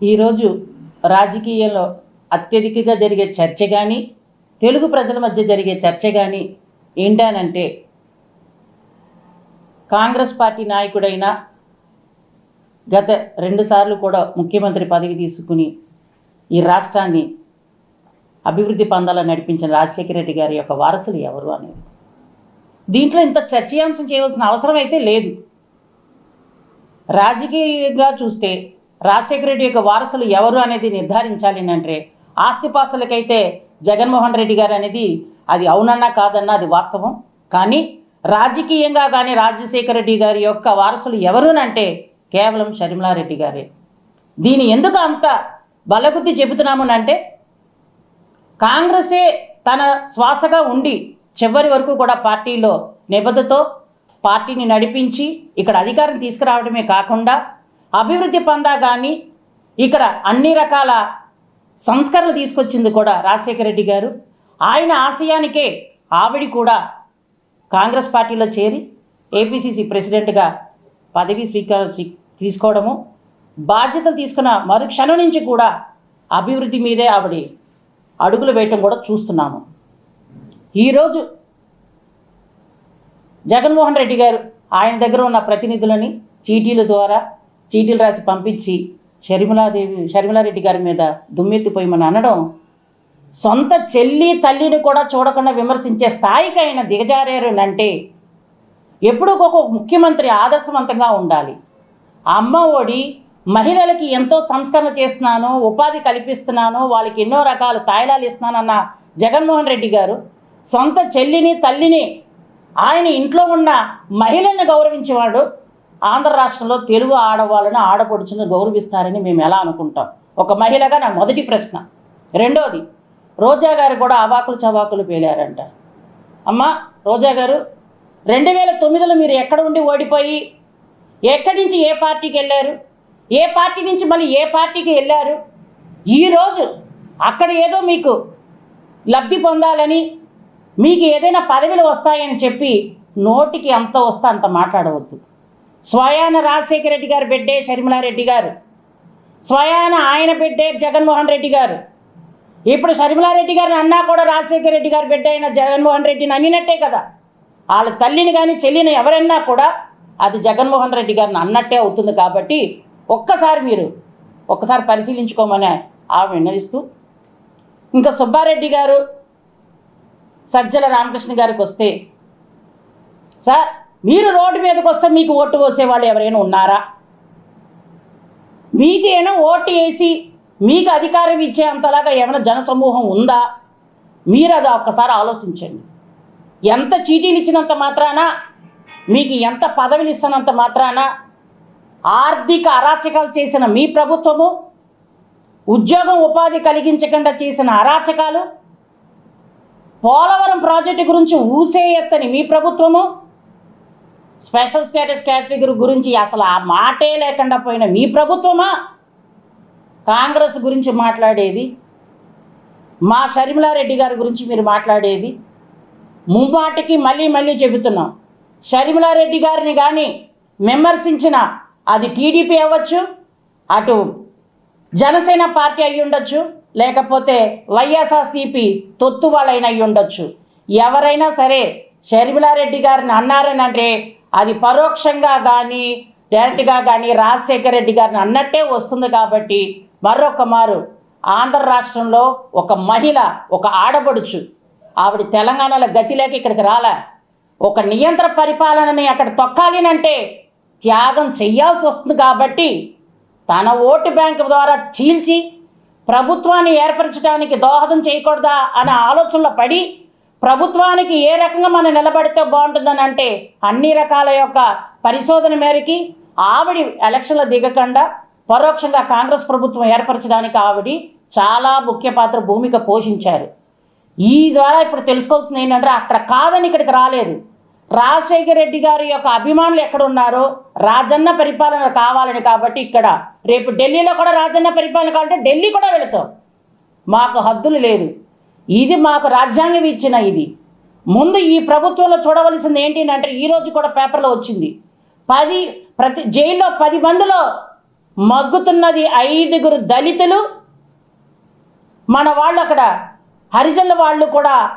ఈరోజు రాజకీయంలో అత్యధికంగా జరిగే చర్చ కానీ తెలుగు ప్రజల మధ్య జరిగే చర్చ కానీ ఏంటనంటే కాంగ్రెస్ పార్టీ నాయకుడైన గత రెండుసార్లు కూడా ముఖ్యమంత్రి పదవి తీసుకుని ఈ రాష్ట్రాన్ని అభివృద్ధి పొందాలని నడిపించిన రాజశేఖర రెడ్డి గారి యొక్క వారసులు ఎవరు అనేది. దీంట్లో ఇంత చర్చీయాంశం చేయవలసిన అవసరం అయితే లేదు. రాజకీయంగా చూస్తే రాజశేఖర రెడ్డి యొక్క వారసులు ఎవరు అనేది నిర్ధారించాలి అంటే ఆస్తిపాస్తులకైతే జగన్మోహన్ రెడ్డి గారు అనేది అది అవునన్నా కాదన్నా అది వాస్తవం. కానీ రాజకీయంగా కానీ రాజశేఖర రెడ్డి గారి యొక్క వారసులు ఎవరునంటే కేవలం షర్మిలారెడ్డి గారే. దీని ఎందుకు అంత బలగుద్ది చెబుతున్నామునంటే కాంగ్రెసే తన శ్వాసగా ఉండి చివరి వరకు కూడా పార్టీలో నిబద్ధతో పార్టీని నడిపించి ఇక్కడ అధికారం తీసుకురావడమే కాకుండా అభివృద్ధి పొందా కానీ ఇక్కడ అన్ని రకాల సంస్కరణలు తీసుకొచ్చింది కూడా రాజశేఖర రెడ్డి గారు. ఆయన ఆశయానికే ఆవిడ కూడా కాంగ్రెస్ పార్టీలో చేరి ఏపీసీసీ ప్రెసిడెంట్గా పదవి స్వీకారం తీసుకోవడము బాధ్యతలు తీసుకున్న మరుక్షణం నుంచి కూడా అభివృద్ధి మీదే ఆవిడ అడుగులు వేయటం కూడా చూస్తున్నాము. ఈరోజు జగన్మోహన్ రెడ్డి గారు ఆయన దగ్గర ఉన్న ప్రతినిధులని చీటీల ద్వారా చీటీలు రాసి పంపించి షర్మిలాదేవి షర్మిలారెడ్డి గారి మీద దుమ్మెత్తిపోయమని అనడం సొంత చెల్లి తల్లిని కూడా చూడకుండా విమర్శించే స్థాయికి ఆయన దిగజారారు ఎప్పుడూ ఒక ముఖ్యమంత్రి ఆదర్శవంతంగా ఉండాలి. అమ్మ ఒడి మహిళలకి ఎంతో సంస్కరణ చేస్తున్నాను ఉపాధి కల్పిస్తున్నాను వాళ్ళకి ఎన్నో రకాల తాయిలాలు ఇస్తున్నానన్న జగన్మోహన్ రెడ్డి గారు సొంత చెల్లిని తల్లిని ఆయన ఇంట్లో ఉన్న మహిళల్ని గౌరవించేవాడు ఆంధ్ర రాష్ట్రంలో తెలుగు ఆడవాళ్ళని ఆడపడుచుని గౌరవిస్తారని మేము ఎలా అనుకుంటాం? ఒక మహిళగా నా మొదటి ప్రశ్న. రెండోది రోజా గారు కూడా అవాకులు చవాకులు పేలారంట. అమ్మ రోజా గారు రెండు వేల తొమ్మిదిలో మీరు ఎక్కడ ఉండి ఓడిపోయి ఎక్కడి నుంచి ఏ పార్టీకి వెళ్ళారు? ఏ పార్టీ నుంచి మళ్ళీ ఏ పార్టీకి వెళ్ళారు? ఈరోజు అక్కడ ఏదో మీకు లబ్ధి పొందాలని మీకు ఏదైనా పదవులు వస్తాయని చెప్పి నోటికి ఎంత వస్తే అంత మాట్లాడవద్దు. స్వయాన రాజశేఖర రెడ్డి గారు బిడ్డే షర్మిలారెడ్డి గారు. స్వయాన ఆయన బిడ్డే జగన్మోహన్ రెడ్డి గారు. ఇప్పుడు షర్మిలారెడ్డి గారిని అన్నా కూడా రాజశేఖర రెడ్డి గారు బిడ్డ అయిన జగన్మోహన్ రెడ్డిని అన్నినట్టే కదా. వాళ్ళ తల్లిని కానీ చెల్లిని ఎవరన్నా కూడా అది జగన్మోహన్ రెడ్డి గారిని అన్నట్టే అవుతుంది కాబట్టి ఒక్కసారి మీరు ఒక్కసారి పరిశీలించుకోమని ఆమె విన్నవిస్తూ ఇంకా సుబ్బారెడ్డి గారు సజ్జల రామకృష్ణ గారికి వస్తే సార్ మీరు రోడ్డు మీదకి వస్తే మీకు ఓటు పోసే వాళ్ళు ఎవరైనా ఉన్నారా? మీకు ఏమైనా ఓటు వేసి మీకు అధికారం ఇచ్చే అంతలాగా ఏమైనా జనసమూహం ఉందా? మీరు అది ఒక్కసారి ఆలోచించండి. ఎంత చీటీలు ఇచ్చినంత మాత్రాన మీకు ఎంత పదవులు ఇస్తున్నంత మాత్రాన ఆర్థిక అరాచకాలు చేసిన మీ ప్రభుత్వము ఉద్యోగం ఉపాధి కలిగించకుండా చేసిన అరాచకాలు పోలవరం ప్రాజెక్టు గురించి ఊసే ఎత్తని మీ ప్రభుత్వము స్పెషల్ స్టేటస్ కేటగిరీ గురించి అసలు ఆ మాటే లేకుండా పోయిన మీ ప్రభుత్వమా? కాంగ్రెస్ గురించి మాట్లాడేది? మా షర్మిలారెడ్డి గారి గురించి మీరు మాట్లాడేది? ముమ్మాటికి మళ్ళీ మళ్ళీ చెబుతున్నాం. షర్మిలారెడ్డి గారిని కానీ విమర్శించిన అది టీడీపీ అవ్వచ్చు అటు జనసేన పార్టీ అయి ఉండొచ్చు లేకపోతే వైఎస్ఆర్సీపీ తొత్తు వాళ్ళైనా అయి ఉండొచ్చు. ఎవరైనా సరే షర్మిలారెడ్డి గారిని అన్నారని అంటే అది పరోక్షంగా కానీ డైరెక్ట్గా కానీ రాజశేఖర రెడ్డి గారిని అన్నట్టే వస్తుంది కాబట్టి మరొక మారు ఆంధ్ర రాష్ట్రంలో ఒక మహిళ ఒక ఆడబడుచు ఆవిడ తెలంగాణలో గతి లేక ఇక్కడికి రాలే. ఒక నియంత్ర పరిపాలనని అక్కడ తొక్కాలినంటే త్యాగం చెయ్యాల్సి వస్తుంది కాబట్టి తన ఓటు బ్యాంకు ద్వారా చీల్చి ప్రభుత్వాన్ని ఏర్పరచడానికి దోహదం చేయకూడదా అనే ఆలోచనలో పడి ప్రభుత్వానికి ఏ రకంగా మనం నిలబడితే బాగుంటుందని అంటే అన్ని రకాల యొక్క పరిశోధన మేరకి ఆవిడి ఎలక్షన్లో దిగకుండా పరోక్షంగా కాంగ్రెస్ ప్రభుత్వం ఏర్పరచడానికి ఆవిడి చాలా ముఖ్య పాత్ర భూమిక పోషించారు. ఈ ద్వారా ఇప్పుడు తెలుసుకోవాల్సింది ఏంటంటే అక్కడ కాదని ఇక్కడికి రాలేదు. రాజశేఖర రెడ్డి గారి యొక్క అభిమానులు ఎక్కడ ఉన్నారో రాజన్న పరిపాలన కావాలని కాబట్టి ఇక్కడ రేపు ఢిల్లీలో కూడా రాజన్న పరిపాలన కావాలంటే ఢిల్లీ కూడా వెళతాం. మాకు హద్దులు లేదు. ఇది మాకు రాజ్యాంగం ఇచ్చిన ఇది. ముందు ఈ ప్రభుత్వంలో చూడవలసింది ఏంటంటే ఈరోజు కూడా పేపర్లో వచ్చింది. పది ప్రతి జైల్లో పది మందిలో మగ్గుతున్నది ఐదుగురు దళితులు. మన వాళ్ళు అక్కడ హరిజనుల వాళ్ళు కూడా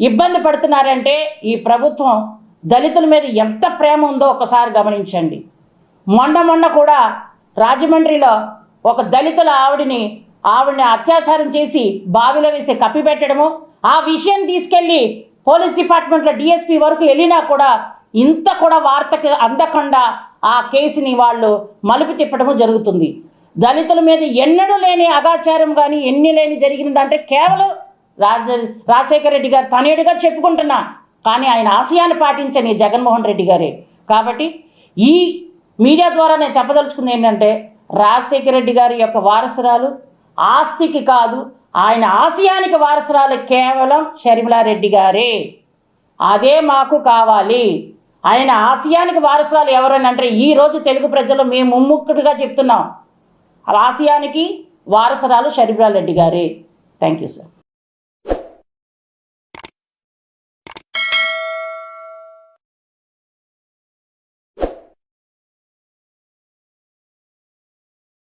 ఇబ్బంది పడుతున్నారంటే ఈ ప్రభుత్వం దళితుల మీద ఎంత ప్రేమ ఉందో ఒకసారి గమనించండి. మొన్న మొన్న కూడా రాజమండ్రిలో ఒక దళితుల ఆవిడిని ఆవిడని అత్యాచారం చేసి బావిలో వేసి కప్పిపెట్టడము ఆ విషయం తీసుకెళ్ళి పోలీస్ డిపార్ట్మెంట్లో డిఎస్పీ వరకు వెళ్ళినా కూడా ఇంత కూడా వార్తకి అందకుండా ఆ కేసుని వాళ్ళు మలుపు తిప్పడము జరుగుతుంది. దళితుల మీద ఎన్నడూ లేని అగాచారం కానీ ఎన్ని లేని జరిగిందంటే కేవలం రాజ రాజశేఖర రెడ్డి గారు తనేడుగా చెప్పుకుంటున్నా. కానీ ఆయన ఆశయాన్ని పాటించని జగన్మోహన్ రెడ్డి గారే. కాబట్టి ఈ మీడియా ద్వారా నేను చెప్పదలుచుకుంది ఏంటంటే రాజశేఖర రెడ్డి గారి యొక్క వారసురాలు ఆస్తికి కాదు ఆయన ఆశయానికి వారసురాలు కేవలం షర్మిలారెడ్డి గారే. అదే మాకు కావాలి. ఆయన ఆశయానికి వారసురాలు ఎవరని అంటే ఈరోజు తెలుగు ప్రజలు మేము ముమ్ముక్కుడుగా చెప్తున్నాం. ఆశయానికి వారసురాలు షర్మిలారెడ్డి గారే. Thank you sir